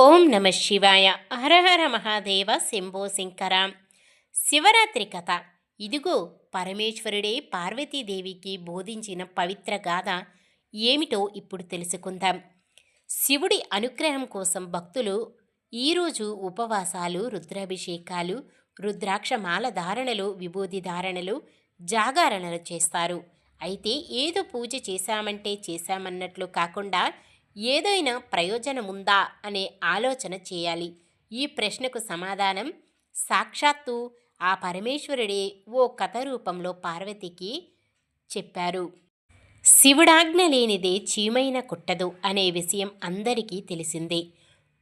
ఓం నమ శివాయ. హరహర మహాదేవ శంభో శంకర. శివరాత్రి కథ. ఇదిగో పరమేశ్వరుడే పార్వతీదేవికి బోధించిన పవిత్ర గాథ ఏమిటో ఇప్పుడు తెలుసుకుందాం. శివుడి అనుగ్రహం కోసం భక్తులు ఈరోజు ఉపవాసాలు రుద్రాభిషేకాలు రుద్రాక్ష మాల ధారణలు విభూది ధారణలు జాగారణలు చేస్తారు. అయితే ఏదో పూజ చేశామంటే చేశామన్నట్లు కాకుండా ఏదైనా ప్రయోజనముందా అనే ఆలోచన చేయాలి. ఈ ప్రశ్నకు సమాధానం సాక్షాత్తు ఆ పరమేశ్వరుడే ఓ కథ రూపంలో పార్వతికి చెప్పారు. శివుడాజ్ఞ లేనిదే చీమైన కుట్టదు అనే విషయం అందరికీ తెలిసిందే.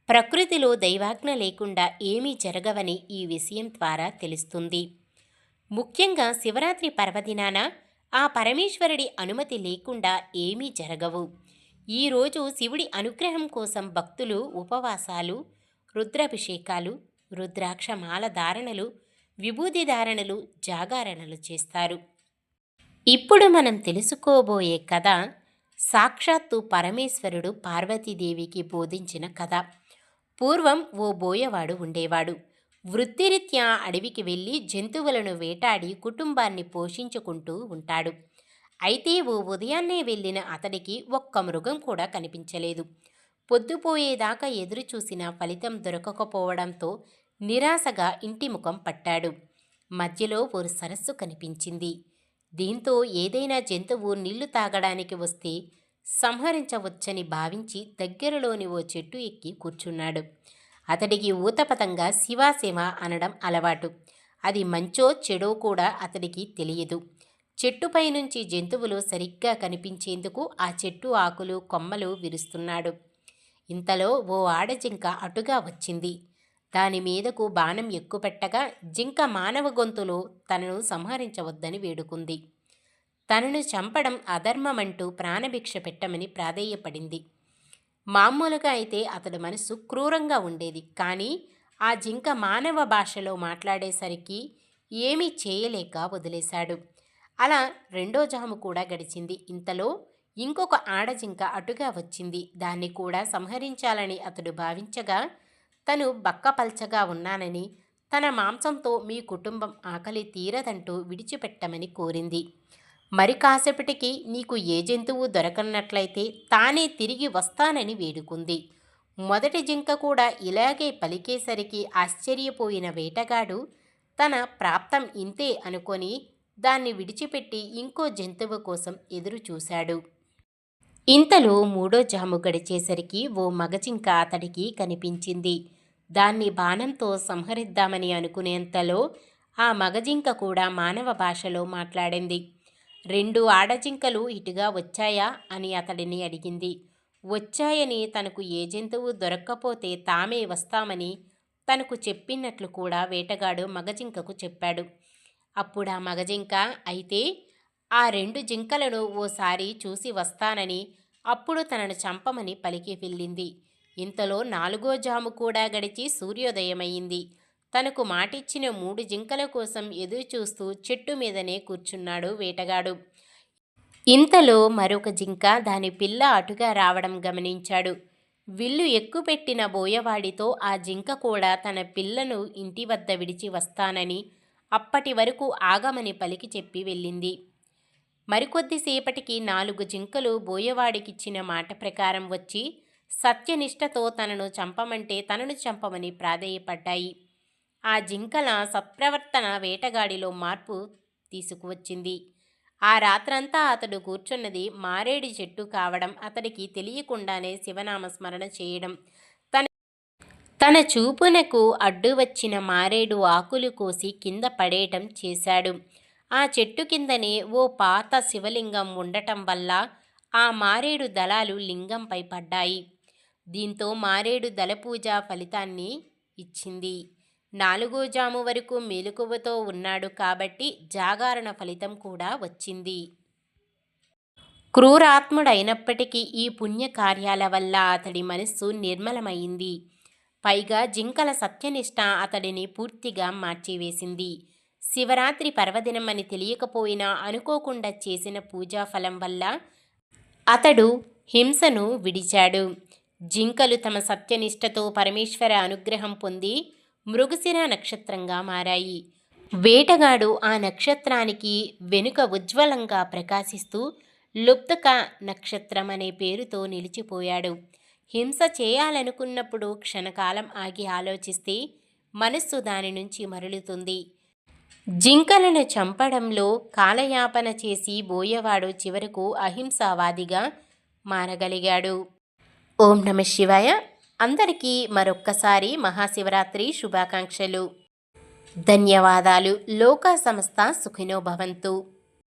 ప్రకృతిలో దైవాజ్ఞ లేకుండా ఏమీ జరగవని ఈ విషయం ద్వారా తెలుస్తుంది. ముఖ్యంగా శివరాత్రి పర్వదినాన ఆ పరమేశ్వరుడి అనుమతి లేకుండా ఏమీ జరగవు. ఈరోజు శివుడి అనుగ్రహం కోసం భక్తులు ఉపవాసాలు రుద్రాభిషేకాలు రుద్రాక్ష మాల ధారణలు విభూది ధారణలు జాగారణలు చేస్తారు. ఇప్పుడు మనం తెలుసుకోబోయే కథ సాక్షాత్తు పరమేశ్వరుడు పార్వతీదేవికి బోధించిన కథ. పూర్వం ఓ బోయవాడు ఉండేవాడు. వృత్తిరీత్యా అడవికి వెళ్ళి జంతువులను వేటాడి కుటుంబాన్ని పోషించుకుంటూ ఉంటాడు. అయితే ఓ ఉదయాన్నే వెళ్ళిన అతడికి ఒక్క మృగం కూడా కనిపించలేదు. పొద్దుపోయేదాకా ఎదురు చూసిన ఫలితం దొరకకపోవడంతో నిరాశగా ఇంటి ముఖం పట్టాడు. మధ్యలో ఓ సరస్సు కనిపించింది. దీంతో ఏదైనా జంతువు నీళ్ళు తాగడానికి వస్తే సంహరించవచ్చని భావించి దగ్గరలోని ఓ చెట్టు ఎక్కి కూర్చున్నాడు. అతడికి ఊతపతంగా శివాశివ అనడం అలవాటు. అది మంచో చెడో కూడా అతడికి తెలియదు. చెట్టుపై నుంచి జంతువులు సరిగ్గా కనిపించేందుకు ఆ చెట్టు ఆకులు కొమ్మలు విరుస్తున్నాడు. ఇంతలో ఓ ఆడజింక అటుగా వచ్చింది. దాని మీదకు బాణం ఎక్కుపెట్టగా జింక మానవ గొంతులో తనను సంహరించవద్దని వేడుకుంది. తనను చంపడం అధర్మమంటూ ప్రాణభిక్ష పెట్టమని ప్రాధేయపడింది. మామూలుగా అయితే అతడు మనసు క్రూరంగా ఉండేది. కానీ ఆ జింక మానవ భాషలో మాట్లాడేసరికి ఏమీ చేయలేక వదిలేశాడు. అలా రెండో జాము కూడా గడిచింది. ఇంతలో ఇంకొక ఆడజింక అటుగా వచ్చింది. దాన్ని కూడా సంహరించాలని అతడు భావించగా తను బక్కపల్చగా ఉన్నానని తన మాంసంతో మీ కుటుంబం ఆకలి తీరదంటూ విడిచిపెట్టమని కోరింది. మరి కాసేపటికి నీకు ఏ జంతువు దొరకనట్లయితే తానే తిరిగి వస్తానని వేడుకుంది. మొదటి జింక కూడా ఇలాగే పలికేసరికి ఆశ్చర్యపోయిన వేటగాడు తన ప్రాప్తం ఇంతే అనుకొని దాన్ని విడిచిపెట్టి ఇంకో జంతువు కోసం ఎదురు చూశాడు. ఇంతలో మూడో జాము గడిచేసరికి ఓ మగజింక అతడికి కనిపించింది. దాన్ని బాణంతో సంహరిద్దామని అనుకునేంతలో ఆ మగజింక కూడా మానవ భాషలో మాట్లాడింది. రెండు ఆడజింకలు ఇటుగా వచ్చాయా అని అతడిని అడిగింది. వచ్చాయని తనకు ఏ జంతువు దొరక్కపోతే తామే వస్తామని తనకు చెప్పినట్లు కూడా వేటగాడు మగజింకకు చెప్పాడు. అప్పుడు ఆ మగజింక. అయితే ఆ రెండు జింకలను ఓసారి చూసి వస్తానని అప్పుడు తనను చంపమని పలికి వెళ్ళింది. ఇంతలో నాలుగో జాము కూడా గడిచి సూర్యోదయమయ్యింది. తనకు మాటిచ్చిన మూడు జింకల కోసం ఎదురు చూస్తూ చెట్టు మీదనే కూర్చున్నాడు వేటగాడు. ఇంతలో మరొక జింక దాని పిల్ల అటుగా రావడం గమనించాడు. విల్లు ఎక్కుపెట్టిన బోయవాడితో ఆ జింక కూడా తన పిల్లను ఇంటి వద్ద విడిచి వస్తానని అప్పటి వరకు ఆగమని పలికి చెప్పి వెళ్ళింది. మరికొద్దిసేపటికి నాలుగు జింకలు బోయవాడికిచ్చిన మాట ప్రకారం వచ్చి సత్యనిష్టతో తనను చంపమంటే తనను చంపమని ప్రాధేయపడ్డాయి. ఆ జింకల సత్ప్రవర్తన వేటగాడిలో మార్పు తీసుకువచ్చింది. ఆ రాత్రంతా అతడు కూర్చున్నది మారేడి చెట్టు కావడం అతడికి తెలియకుండానే శివనామస్మరణ చేయడం. తన చూపునకు అడ్డు వచ్చిన మారేడు ఆకులు కోసి కింద పడేయటం చేశాడు. ఆ చెట్టు కిందనే ఓ పాత శివలింగం ఉండటం వల్ల ఆ మారేడు దళాలు లింగంపై పడ్డాయి. దీంతో మారేడు దళపూజ ఫలితాన్ని ఇచ్చింది. నాలుగో జాము వరకు మెలకువతో ఉన్నాడు కాబట్టి జాగారణ ఫలితం కూడా వచ్చింది. క్రూరాత్ముడైనప్పటికీ ఈ పుణ్యకార్యాల వల్ల అతడి మనస్సు నిర్మలమైంది పైగా జింకల సత్యనిష్ట అతడిని పూర్తిగా మార్చివేసింది. శివరాత్రి పర్వదినం అని తెలియకపోయినా అనుకోకుండా చేసిన పూజా ఫలం వల్ల అతడు హింసను విడిచాడు. జింకలు తమ సత్యనిష్టతో పరమేశ్వర అనుగ్రహం పొంది మృగశిర నక్షత్రంగా మారాయి. వేటగాడు ఆ నక్షత్రానికి వెనుక ఉజ్వలంగా ప్రకాశిస్తూ లుప్తక నక్షత్రం అనే పేరుతో నిలిచిపోయాడు. హింస చేయాలనుకున్నప్పుడు క్షణకాలం ఆగి ఆలోచిస్తే మనస్సు దాని నుంచి మరలుతుంది. జింకలను చంపడంలో కాలయాపన చేసి బోయవాడు చివరకు అహింసావాదిగా మారగలిగాడు. ఓం నమ శివాయ. అందరికీ మరొక్కసారి మహాశివరాత్రి శుభాకాంక్షలు. ధన్యవాదాలు. లోకా సంస్థ సుఖినో భవంతు.